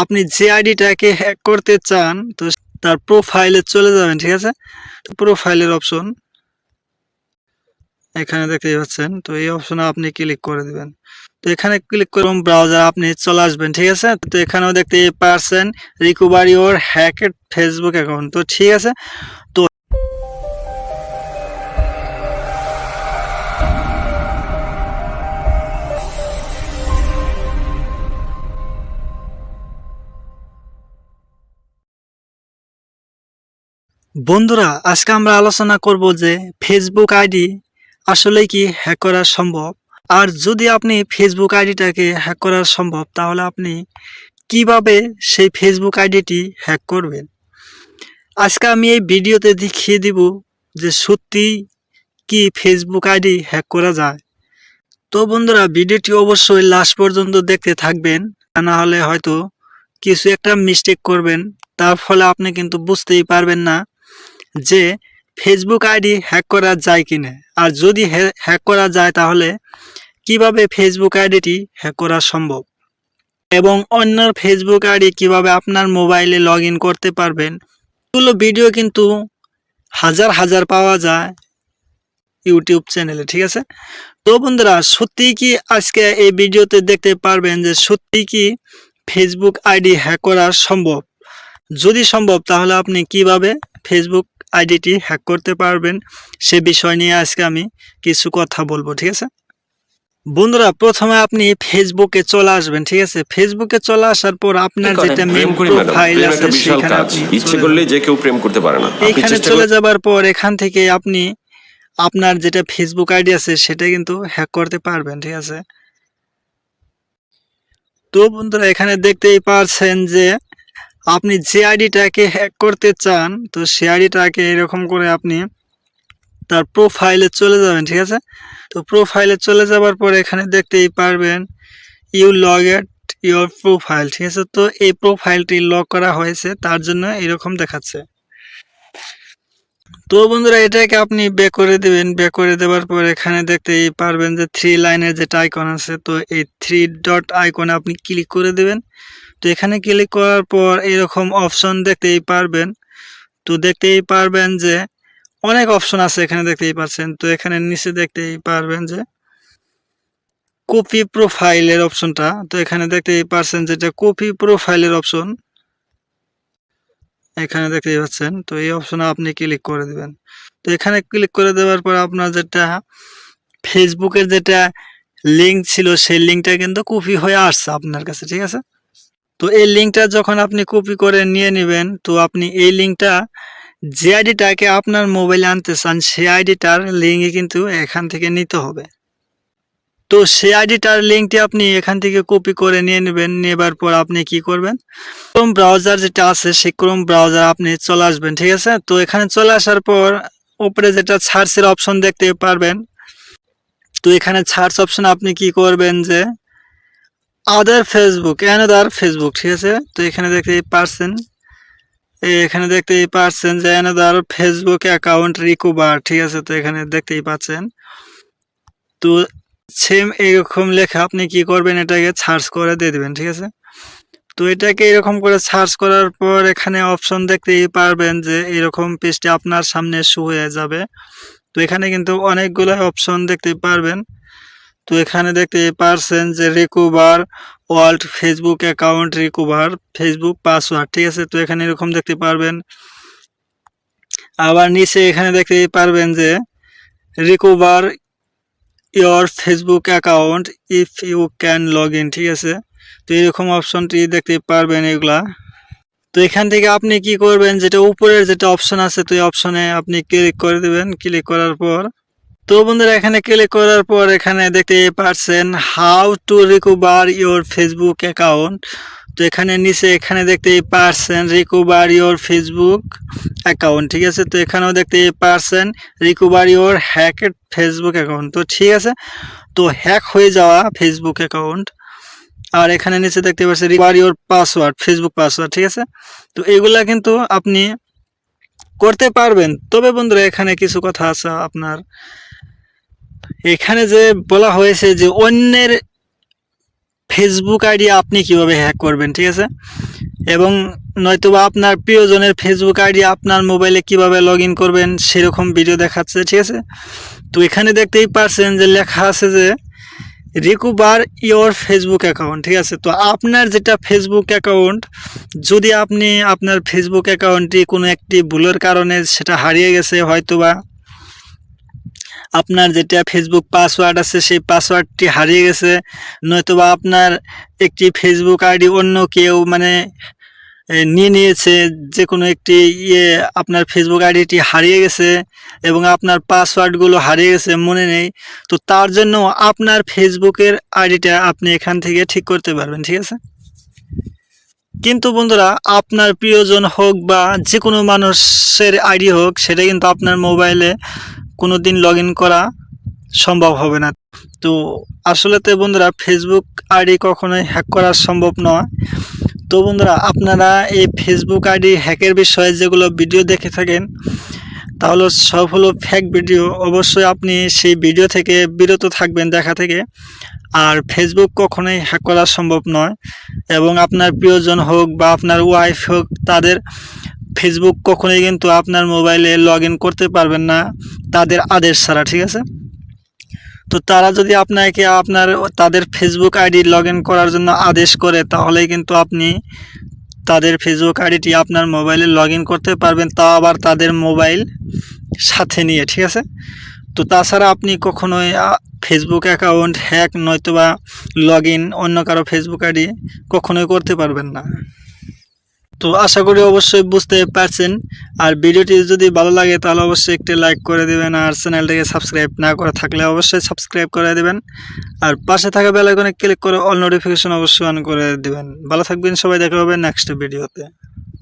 আপনি যে আইডিটাকে হ্যাক করতে চান, তো তার প্রোফাইলে চলে যাবেন, ঠিক আছে? প্রোফাইলের অপশন এখানে দেখতে পাচ্ছেন, তো এই অপশনে আপনি ক্লিক করে দিবেন। তো এখানে ক্লিক করুন ব্রাউজার আপনি চলে আসবেন, ঠিক আছে? তো এখানেও দেখতে পারছেন recovery or hacked Facebook account তো ঠিক আছে? তো বন্ধুরা, আজকে আমরা আলোচনা করব যে ফেসবুক আইডি আসলে কি হ্যাক করা সম্ভব? আর যদি আপনি ফেসবুক আইডিটাকে হ্যাক করা সম্ভব, তাহলে আপনি কীভাবে সেই ফেসবুক আইডিটি হ্যাক করবেন? আজকে আমি এই ভিডিওতে দেখিয়ে দিব যে সত্যি কি ফেসবুক আইডি হ্যাক করা যায়। তো বন্ধুরা, ভিডিওটি অবশ্যই লাস্ট পর্যন্ত দেখতে থাকবেন না হলে হয়তো কিছু একটা মিস্টেক করবেন, তার ফলে আপনি কিন্তু বুঝতেই পারবেন না যে ফেসবুক আইডি হ্যাক করা যায় কিনা? আর যদি হ্যাক করা যায় তাহলে কীভাবে ফেসবুক আইডিটি হ্যাক করা সম্ভব? এবং অন্য ফেসবুক আইডি কীভাবে আপনার মোবাইলে লগ করতে পারবেন? এগুলো ভিডিও কিন্তু হাজার হাজার পাওয়া যায় ইউটিউব চ্যানেলে ঠিক আছে? তো বন্ধুরা, সত্যিই কি আজকে এই ভিডিওতে দেখতে পারবেন যে সত্যি কি ফেসবুক আইডি হ্যাক করা সম্ভব? যদি সম্ভব, তাহলে আপনি কীভাবে ফেসবুক আইডিটি হ্যাক করতে পারবেন। সে বিষয় নিয়ে আজকে আমি কিছু কথা বলব ঠিক আছে? বন্ধুরা প্রথমে আপনি ফেসবুকে চলে আসবেন ঠিক আছে? ফেসবুকে চলে আসার পর আপনার যেটা মেন প্রোফাইল আছে সেখানে আপনি ইচ্ছে করলে যে কেউ প্রেম করতে পারে না। এখানে চলে যাবার পর এখান থেকে আপনি আপনার যেটা ফেসবুক আইডি আছে সেটা কিন্তু হ্যাক করতে পারবেন ঠিক আছে? তো বন্ধুরা এখানে দেখতেই পারছেন যে আপনি যে আইডিটাকে হ্যাক করতে চান, তো সে আইডিটাকে এরকম করে আপনি তার প্রোফাইলে চলে যাবেন, ঠিক আছে? তো প্রোফাইলে চলে যাবার পর এখানে দেখতেই পারবেন you log at your profile ঠিক আছে? তো এই প্রোফাইলটি লক করা হয়েছে, তার জন্য এরকম দেখাচ্ছে। তো বন্ধুরা, এটাকে আপনি বে করে দেবেন বে করে দেওয়ার পর এখানে দেখতেই পারবেন যে থ্রি লাইনের যেটা আইকন আছে, তো এই থ্রি ডট আইকনে আপনি ক্লিক করে দিবেন। তো এখানে ক্লিক করার পর এরকম অপশন দেখতেই পারবেন। তো দেখতেই পারবেন যে অনেক অপশন আছে এখানে দেখতেই পাচ্ছেন। তো এখানে নিচে দেখতেই পারবেন যে কপি প্রোফাইলের অপশনটা তো এখানে দেখতেই পারছেন যেটা কপি প্রোফাইলের অপশন এখানে দেখতেই পাচ্ছেন। তো এই অপশনে আপনি ক্লিক করে দিবেন। তো এখানে ক্লিক করে দেওয়ার পর আপনার যেটা ফেসবুকের যেটা লিঙ্ক ছিল সেই লিঙ্কটা কিন্তু কপি হয়ে আসছে আপনার কাছে, ঠিক আছে? তো এই লিঙ্কটা যখন আপনি কপি করে নিয়ে নেবেন, তো আপনি এই লিঙ্কটা যে আইডিটাকে আপনার মোবাইলে আনতে চান সেই আইডিটার লিঙ্কই কিন্তু এখান থেকে নিতে হবে। তো সেই আইডিটার লিঙ্কটি আপনি এখান থেকে কপি করে নিয়ে নেবেন, নেবার পর আপনি কি করবেন? ক্রোম ব্রাউজার যেটা আছে, সেই ক্রোম ব্রাউজার আপনি চলে আসবেন, ঠিক আছে? তো এখানে চলে আসার পর উপরে যেটা সার্চের অপশন দেখতে পারবেন। তো এখানে সার্চ অপশন আপনি কি করবেন যে আদার ফেসবুক অ্যানাদার ফেসবুক ঠিক আছে? তো এখানে দেখতেই পারছেন এখানে দেখতেই পাচ্ছেন যে অ্যানাদার ফেসবুক অ্যাকাউন্ট রিকভার ঠিক আছে? তো এখানে দেখতেই পাচ্ছেন। তো সেম এরকম লেখা আপনি কি করবেন? এটাকে সার্চ করে দিয়ে দেবেন, ঠিক আছে? তো এটাকে এরকম করে সার্চ করার পর এখানে অপশন দেখতেই পারবেন যে এরকম পেজটি আপনার সামনে শো হয়ে যাবে। তো এখানে কিন্তু অনেকগুলো অপশন দেখতে পারবেন। তো এখানে দেখতে পারছেন যে recover world Facebook account recover Facebook password ঠিক আছে? তো এখানে এরকম দেখতে পারবেন। আবার নিচে এখানে দেখতে পারবেন যে recover your Facebook account if you can log in ঠিক আছে? তো এরকম অপশনটি দেখতে পারবেন এগুলা। তো এখান থেকে আপনি কি করবেন? যেটা উপরের যেটা অপশন আছে, তো এই অপশনে আপনি ক্লিক করে দেবেন। ক্লিক করার পর তো বন্ধুরা, এখানে ক্লিক করার পর এখানে দেখতে পারছেন how to recover your Facebook account তো এখানে নিচে এখানে দেখতে পারছেন রিকভার ইওর ফেসবুক অ্যাকাউন্ট ঠিক আছে? তো এখানেও দেখতে পারছেন recover your hacked Facebook account তো ঠিক আছে? তো হ্যাক হয়ে যাওয়া ফেসবুক অ্যাকাউন্ট আর এখানে নিচে দেখতে পাচ্ছেন recover your password Facebook password ঠিক আছে? তো এগুলা কিন্তু আপনি করতে পারবেন। তবে বন্ধুরা, এখানে কিছু কথা আছে আপনার। এখানে যে বলা হয়েছে যে অন্যের ফেসবুক আইডি আপনি কীভাবে হ্যাক করবেন, ঠিক আছে? এবং নয়তোবা আপনার প্রিয়জনের ফেসবুক আইডি আপনার মোবাইলে কীভাবে লগ ইন করবেন, সেরকম ভিডিও দেখাচ্ছে, ঠিক আছে? তো এখানে দেখতেই পারছেন যে লেখা আছে যে রিকুবার ইওর ফেসবুক অ্যাকাউন্ট ঠিক আছে? তো আপনার যেটা ফেসবুক অ্যাকাউন্ট যদি আপনি আপনার ফেসবুক অ্যাকাউন্টটি কোনো একটি ভুলের কারণে সেটা হারিয়ে গেছে, হয়তোবা আপনার যেটা ফেসবুক পাসওয়ার্ড আছে, সেই পাসওয়ার্ডটি হারিয়ে গেছে। নয়তোবা আপনার একটি ফেসবুক আইডি অন্য কেউ মানে নিয়ে নিয়েছে যে কোনো একটি ইয়ে আপনার ফেসবুক আইডিটি হারিয়ে গেছে এবং আপনার পাসওয়ার্ডগুলো হারিয়ে গেছে, মনে নেই। তো তার জন্য আপনার ফেসবুকের আইডিটা আপনি এখান থেকে ঠিক করতে পারবেন, ঠিক আছে? কিন্তু বন্ধুরা, আপনার প্রিয়জন হোক বা যে কোনো মানুষের আইডি হোক, সেটা কিন্তু আপনার মোবাইলে কোনো দিন লগ করা সম্ভব হবে না। তো আসলেতে বন্ধুরা ফেসবুক আইডি কখনোই হ্যাক করা সম্ভব নয়। তো বন্ধুরা, আপনারা এই ফেসবুক আইডি হ্যাকের বিষয়ে যেগুলো ভিডিও দেখে থাকেন তাহলে সব হলো ফেক ভিডিও অবশ্যই আপনি সেই ভিডিও থেকে বিরত থাকবেন দেখা থেকে। আর ফেসবুক কখনোই হ্যাক করা সম্ভব নয়। এবং আপনার প্রিয়জন হোক বা আপনার ওয়াইফ হোক, তাদের ফেসবুক কখনোই কিন্তু আপনার মোবাইলে লগ করতে পারবেন না। তাদের আদেশ ছাড়া, ঠিক আছে? তো তারা যদি আপনাকে আপনার, তাদের ফেসবুক আইডি লগ করার জন্য আদেশ করে তাহলে কিন্তু আপনি তাদের ফেসবুক আইডিটি আপনার মোবাইলে লগ করতে পারবেন তা আবার তাদের মোবাইল সাথে নিয়ে, ঠিক আছে? তো তাছাড়া আপনি কখনোই ফেসবুক অ্যাকাউন্ট হ্যাক নয়তোবা লগ ইন অন্য কারও ফেসবুক আইডি কখনোই করতে পারবেন না। তো আশা করি অবশ্যই বুঝতে পারছেন। আর ভিডিওটি যদি ভালো লাগে, তাহলে অবশ্যই একটি লাইক করে দেবেন। আর চ্যানেলটিকে সাবস্ক্রাইব না করে থাকলে অবশ্যই সাবস্ক্রাইব করে দেবেন। আর পাশে থাকা বেলাইকনে ক্লিক করে অল নোটিফিকেশন অবশ্যই অন করে দেবেন। ভালো থাকবেন সবাই, দেখা হবে নেক্সট ভিডিওতে